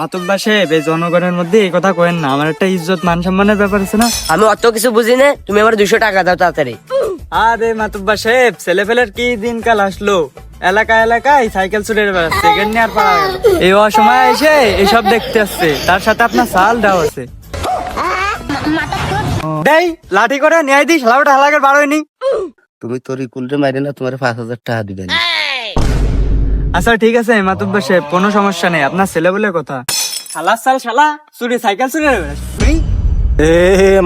মাতুব্বা সাহেব এই জনগণের মধ্যে এই কথা কয়েন না। আমার একটা ইজ্জত মান সম্মানের ব্যাপার আছে না? আমি অত কিছু বুঝি না তুমি আমার দুশো টাকা দাও তাড়াতাড়ি। আরে মাতুব্বা সাহেব ছেলে ফেলের কি দিনকাল আসলো? এলাকা এলাকায় সাইকেল চুরে বেড়াচ্ছে সেকেন্ড নিয়ে আর পারা এই অসময় এসে এসব দেখতে আসছে। তার সাথে আপনার সাল ডাও আছে। দেই লাঠি করে নিয়ে দিস লাউটা হালাকের বার হয়নি। তুমি তোর ইকুলটা মারি না তোমার পাঁচ হাজার টাকা দিবেন আচ্ছা ঠিক আছে মাতুব্বা সাহেব কোনো সমস্যা নেই আপনার ছেলে বলে কথা। শালা সাল শালা চুরি সাইকেল চুরি এ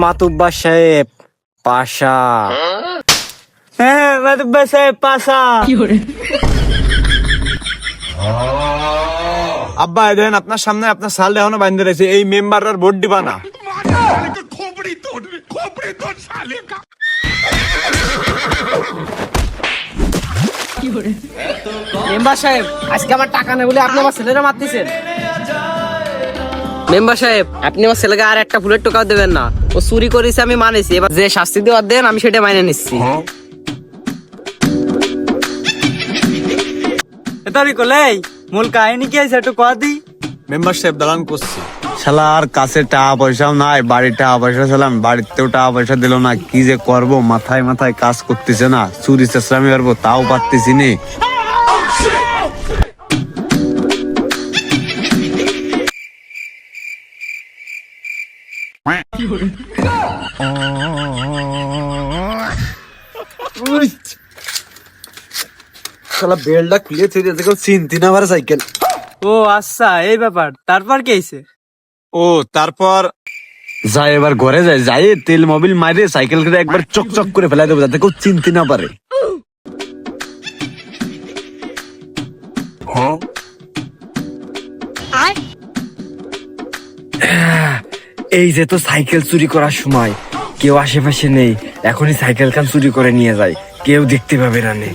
মাতুব্বা সাহেব পাশা। হ্যাঁ মাতুব্বা সাহেব পাশা। আব্বা এই দেখেন আপনার সামনে আপনার সাল এখনও বাইন্ধে রয়েছে এই মেম্বার আর ভোট দিবা না। মেম্বার সাহেব আজকে আমার টাকা নেই বলে আপনি আমার ছেলেরা মারতেছেন। মেম্বার সাহেব আপনি আমার ছেলেকে আর একটা ফুলের টোকাও দেবেন না। ও চুরি করেছে আমি মানেছি। এবার যে শাস্তি দেওয়ার দেন আমি সেটা মাইনে নিচ্ছি। কোলে মূল কাহিনী কি আছে একটু কয়া দি? মেম্বার সাহেব দালান করছি। শালা আর কাছে টাকা পয়সাও নাই বাড়ির টাকা পয়সা ছিলাম বাড়িতেও টাকা পয়সা দিল না কি যে করব? মাথায় মাথায় কাজ করতেছে না চুরি চেষ্টামি পারব তাও পারতেছি নি। শালা বেলটা খুলে দিয়েছে চিনতি না সাইকেল। ও আচ্ছা এই ব্যাপার। তারপর কি হয়েছে ও তারপর? যাই এবার ঘরে যাই যাই তেল মোবিল মারে সাইকেল করে একবার চক চক করে ফেলাই দেবো যাতে কেউ চিনতে না পারে। এই যে তো সাইকেল চুরি করার সময় কেউ আশেপাশে নেই এখনই সাইকেল খান চুরি করে নিয়ে যায় কেউ দেখতে পাবে না নে।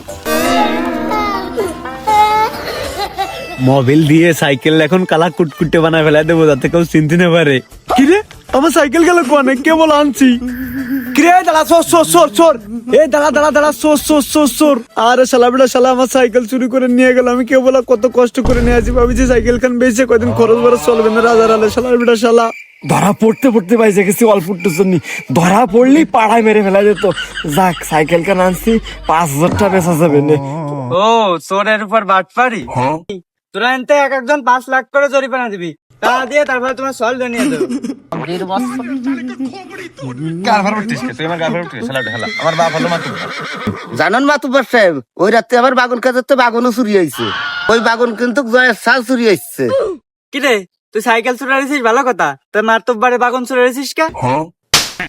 মোবিল দিয়ে সাইকেল এখন কালা কুটকুটে বানায় ফেলাই দেবো যাতে কেউ চিনতে না পারে। কিরে? আমার সাইকেল গেল কোনে? কেবল আনছি। কিরে দাঁড়া সোর সোর সোর সোর। এ দাঁড়া দাঁড়া দাঁড়া সোর সোর সোর সোর। আরে শালা বেটা শালা আমার সাইকেল চুরি করে নিয়ে গেল। আমি কেবল কত কষ্ট করে নিয়ে আসি ভাবি যে সাইকেল খান বেঁচে কদিন খরচ বরচ চলবে না রাজার আলে। শালা বেটা শালা। ধরা পড়তে পড়তে পাইছে গেছি অল্প জন্য ধরা পড়লেই পাড়ায় মেরে ফেলা যেত। যাক সাইকেল খান আনছি পাঁচ হাজার টাকা বেচা যাবে ও চোরের উপর বাটপারি? তোরা এনতে এক একজন পাঁচ লাখ করে জরিমানা দিবি। তা দিয়ে তারপরে তোমার সল জানিয়ে দেবো। জানান মাতুব্বার সাহেব ওই রাতে আমার বাগুন কাজের তো বাগুনও চুরি হয়েছে। ওই বাগুন কিন্তু জয়ের সাল চুরি হয়েছে। কিরে তুই সাইকেল চুরে রেছিস ভালো কথা। তোর মার তো বাড়ি বাগন চুরে রেছিস কে?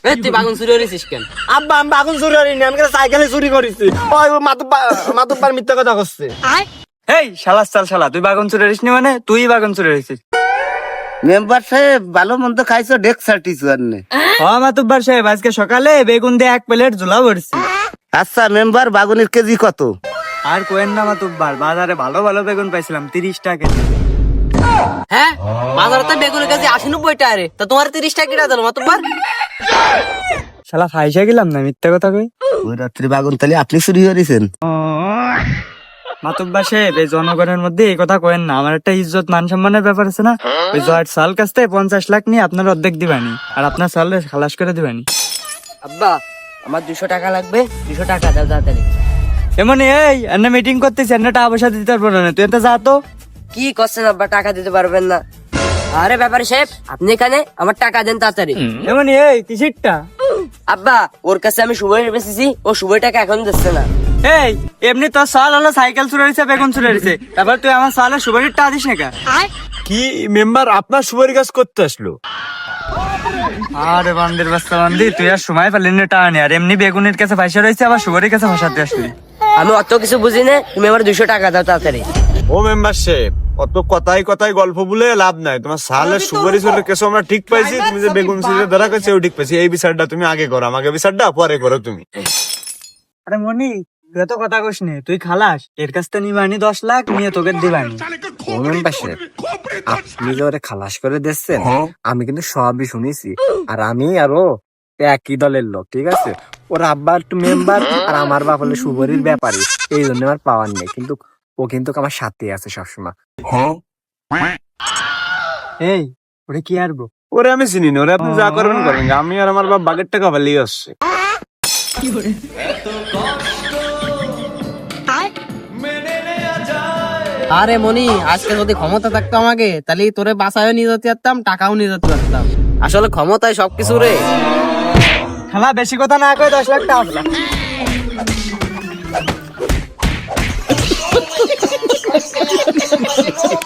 এ, তুই বাগুন চুরি করেছিস কেন? আব্বা আমি বাগন চুরি করিনি আমি সাইকেলে চুরি করেছি। ওই মাতুব্বা মাতুব্বার মিথ্যা কথা করছে এই শালা চাল শালা তুই বাগন চুরে মানে? তুই বাগন চুরে রেছিস মেম্বার সাহেব ভালো মন্দ খাইছো ডেক সার্টিস আননে হ্যাঁ মাতুব্বার সাহেব আজকে সকালে বেগুন দিয়ে এক প্লেট ঝোলা ভরছি। আচ্ছা মেম্বার বাগুনের কেজি কত? আর কোয়েন না মাতুব্বার বাজারে ভালো ভালো বেগুন পাইছিলাম তিরিশ টাকা হ্যাঁ বাজারে তো বেগুনের কাছে আশি নব্বই টাকা রে তা তোমার তিরিশ টাকা কিনা দিল মাতুব্বার শালা ফাইসা গেলাম না মিথ্যা কথা কই? ওই রাত্রে বাগুন তাহলে আপনি চুরি করেছেন। মাতুব্বা সাহেব এই জনগণের মধ্যে এই কথা কয়েন না। আমার একটা ইজ্জত মান সম্মানের ব্যাপার আছে না? ওই জয়ের সাল কাছ থেকে পঞ্চাশ লাখ নিয়ে আপনার অর্ধেক দিবানি আর আপনার সাল খালাস করে দিবানি। আব্বা আমার দুশো টাকা লাগবে দুশো টাকা দাও তাড়াতাড়ি। এমন এই এনে মিটিং করতেছি এনে টাকা পয়সা দিতে পারব না তুই এটা যা তো। কি করছেন আব্বা টাকা দিতে পারবেন না। আরে ব্যাপারে সাহেব আপনি এখানে আমার টাকা দেন তাড়াতাড়ি। এমন এই কিসিরটা? আব্বা ওর কাছে আমি শুভই বেঁচেছি ও শুভই টাকা এখন দিচ্ছে না। এই এমনি তোর সাল হলো সাইকেল চুরে রয়েছে বেগুন চুরে রয়েছে তারপর তুই আমার সালে সুপারির টাকা দিস না কা কি মেম্বার আপনার সুপারি কাজ করতে আসলো? আরে বান্দির বাস্তা বান্দি তুই আর সময় পেলি না টাকা আর এমনি বেগুনের কাছে পয়সা রয়েছে আবার সুপারির কাছে ফসাতে আসলি। আমি অত কিছু বুঝি না তুমি আমার দুশো টাকা দাও তাড়াতাড়ি। ও মেম্বার সাহেব অত কথাই কথাই গল্প বলে লাভ নাই। তোমার সালের সুপারি চুরের কেস আমরা ঠিক পাইছি তুমি যে বেগুন চুরি ধরা করছে ও ঠিক পাইছি। এই বিচারটা তুমি আগে করো আমাকে বিচারটা পরে করো তুমি। আরে মনি তুই কথা কইস নি তুই খালাস এর কাছ থেকে নিবানি দশ লাখ নিয়ে তোকে দিবানি। মেম্বার সাহেব আপনি যে ওরে খালাস করে দিচ্ছেন আমি কিন্তু সবই শুনেছি। আর আমি আরও একই দলের লোক ঠিক আছে? ওর আব্বা একটু মেম্বার আর আমার বাপ হলো সুবরির ব্যাপারী এই জন্য আমার পাওয়ার নেই। কিন্তু ও কিন্তু আমার সাথে আছে সবসময়। এই ওরে কি আরবো ওরে আমি চিনি না ওরে আপনি যা করবেন করেন আমি আর আমার বাপ বাগের টাকা পালিয়ে আসছে আরে মনি আজকে যদি ক্ষমতা থাকতো আমাকে তাহলে তোরে বাসায়ও নিয়ে যেতে পারতাম টাকাও নিয়ে যেতে পারতাম আসলে ক্ষমতায় সবকিছু রে খালা বেশি কথা না কই দশ লাখ টাকা দিলাম।